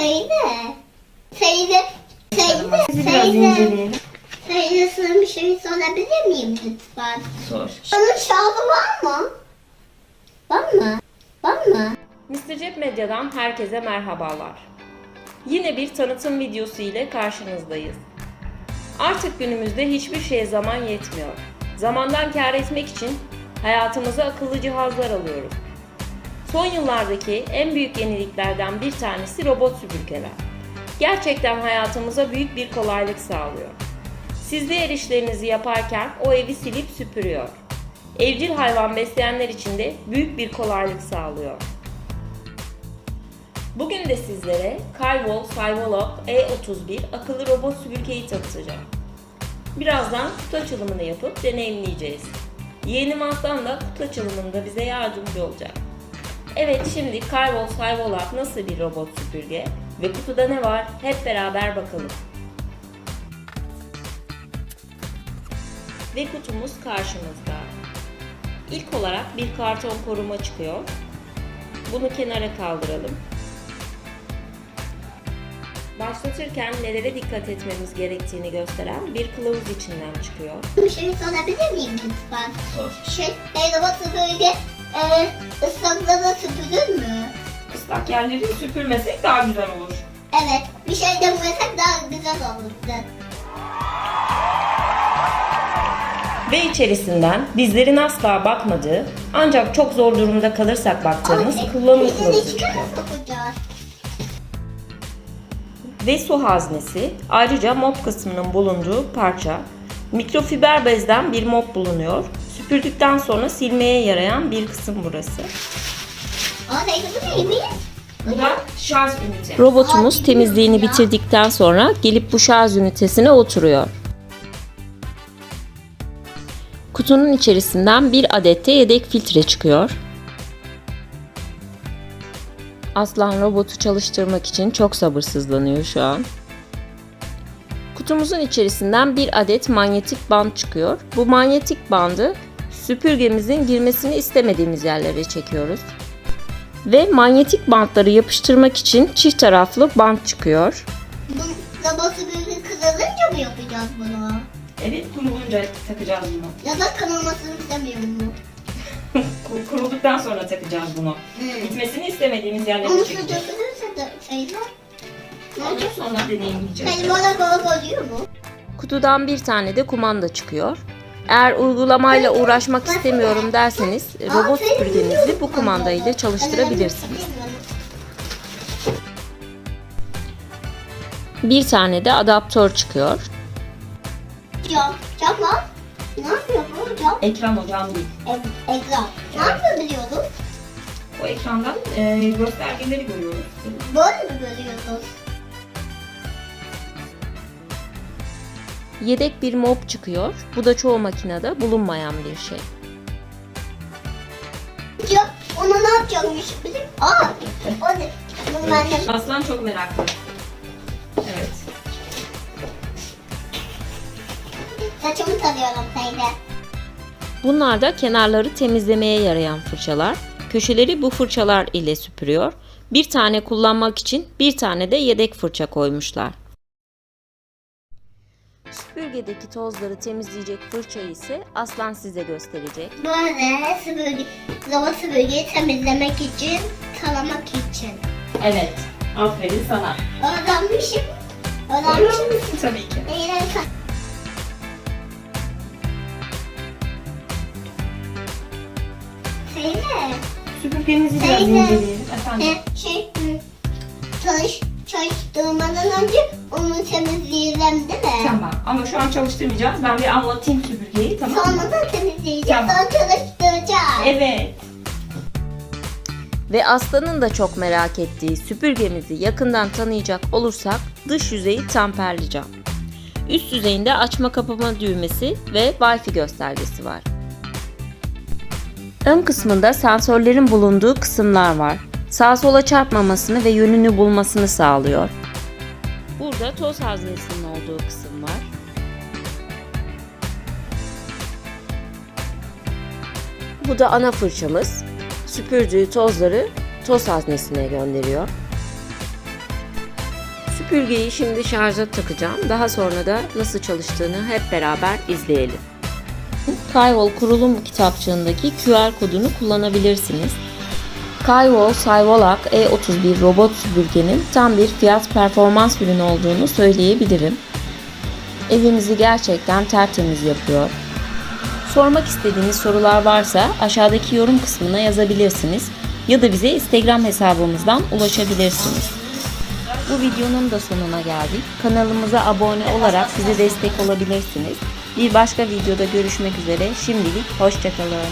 Teyze. Teyze. Teyze. Sizi biraz inceleyelim. Teyze sana bir şey sorabilir miyim lütfen? Sor. Onun şahı var mı? Var mı? Var mı? Mr. Cep Medya'dan herkese merhabalar. Yine bir tanıtım videosu ile karşınızdayız. Artık günümüzde hiçbir şeye zaman yetmiyor. Zamandan kâr etmek için hayatımıza akıllı cihazlar alıyoruz. Son yıllardaki en büyük yeniliklerden bir tanesi robot süpürgeler. Gerçekten hayatımıza büyük bir kolaylık sağlıyor. Siz diğer işlerinizi yaparken o evi silip süpürüyor. Evcil hayvan besleyenler için de büyük bir kolaylık sağlıyor. Bugün de sizlere Carwall Cyvolog E31 akıllı robot süpürgeyi tanıtacağım. Birazdan kutu açılımını yapıp deneyimleyeceğiz. Yeğenim Aslan da kutu açılımında bize yardımcı olacak. Evet şimdi Carwall Cyvolog nasıl bir robot süpürge ve kutuda ne var hep beraber bakalım. Ve kutumuz karşımızda. İlk olarak bir karton koruma çıkıyor. Bunu kenara kaldıralım. Başlatırken nelere dikkat etmemiz gerektiğini gösteren bir kılavuz içinden çıkıyor. Bir şey sorabilir miyim lütfen? Sor. Şey, robot süpürge e, ıslakları süpürür mü? Islak yerleri süpürmesek daha güzel olur. Evet, bir şey demesek daha güzel olurdu. Ve içerisinden bizlerin asla bakmadığı ancak çok zor durumda kalırsak baktığımız Ama kullanım kılavuzu çıkıyor. Ve su haznesi ayrıca mop kısmının bulunduğu parça. Mikrofiber bezden bir mop bulunuyor. Süpürdükten sonra silmeye yarayan bir kısım burası. Bu da şarj ünite. Robotumuz temizliğini bitirdikten sonra gelip bu şarj ünitesine oturuyor. Kutunun içerisinden bir adette yedek filtre çıkıyor. Aslan robotu çalıştırmak için çok sabırsızlanıyor şu an. Kutumuzun içerisinden bir adet manyetik bant çıkıyor. Bu manyetik bandı süpürgemizin girmesini istemediğimiz yerlere çekiyoruz. Ve manyetik bantları yapıştırmak için çift taraflı bant çıkıyor. Bu robot süpürge kırılınca mı yapacağız bunu? Evet kurulunca takacağız bunu. Ya da kırılmasını istemiyorum. Kur- Kurulduktan sonra takacağız bunu. Hı. Gitmesini istemediğimiz Ama yerlere su çekeceğiz. dökülürse de teyze. Ne Ondan olacak? sonra deneyimleyeceğiz. Benim bana kola koyuyor mu? Kutudan bir tane de kumanda çıkıyor. Eğer uygulamayla uğraşmak istemiyorum derseniz robot süpürgenizi bu kumandayla çalıştırabilirsiniz. Bir tane de adaptör çıkıyor. Cam, cam. Ne yapıyor bu cam? Ekran hocam değil. E- ekran. Ne Evet. yapıyor biliyoruz? O ekrandan e, göstergeleri görüyoruz. Böyle mi görüyoruz? Yedek bir mop çıkıyor. Bu da çoğu makinede bulunmayan bir şey. Cam, ona ne yapacakmış? Bizim... Aa, o de... Aslan çok meraklı. Evet. Saçımı tarıyorum teyze. Bunlar da kenarları temizlemeye yarayan fırçalar. Köşeleri bu fırçalar ile süpürüyor. Bir tane kullanmak için bir tane de yedek fırça koymuşlar. Süpürgedeki tozları temizleyecek fırçayı ise Aslan size gösterecek. Böyle süpürge, robot süpürgeyi temizlemek için, taramak için. Evet. Aferin sana. Öğrenmişim. Öğrenmişim. Tabii ki. Eğlen Teyze. Süpürgemizi biraz Teyze. inceleyelim. Efendim. Şey, çalıştırmadan önce onu temizleyelim değil mi? Tamam ama şu an çalıştırmayacağız. Ben bir anlatayım süpürgeyi tamam mı? Sonra da temizleyeceğiz, Tamam. sonra çalıştıracağız. Evet. Ve Aslan'ın da çok merak ettiği süpürgemizi yakından tanıyacak olursak dış yüzeyi tamperli cam. Üst yüzeyinde açma kapama düğmesi ve Wi-Fi göstergesi var. Ön kısmında sensörlerin bulunduğu kısımlar var. Sağa sola çarpmamasını ve yönünü bulmasını sağlıyor. Burada toz haznesinin olduğu kısım var. Bu da ana fırçamız. Süpürdüğü tozları toz haznesine gönderiyor. Süpürgeyi şimdi şarja takacağım. Daha sonra da nasıl çalıştığını hep beraber izleyelim. Kaywol kurulum kitapçığındaki QR kodunu kullanabilirsiniz. Kaywol Sayvolak E31 robot süpürgenin tam bir fiyat performans ürünü olduğunu söyleyebilirim. Evimizi gerçekten tertemiz yapıyor. Sormak istediğiniz sorular varsa aşağıdaki yorum kısmına yazabilirsiniz ya da bize Instagram hesabımızdan ulaşabilirsiniz. Bu videonun da sonuna geldik. Kanalımıza abone olarak bize destek olabilirsiniz. Bir başka videoda görüşmek üzere. Şimdilik hoşçakalın.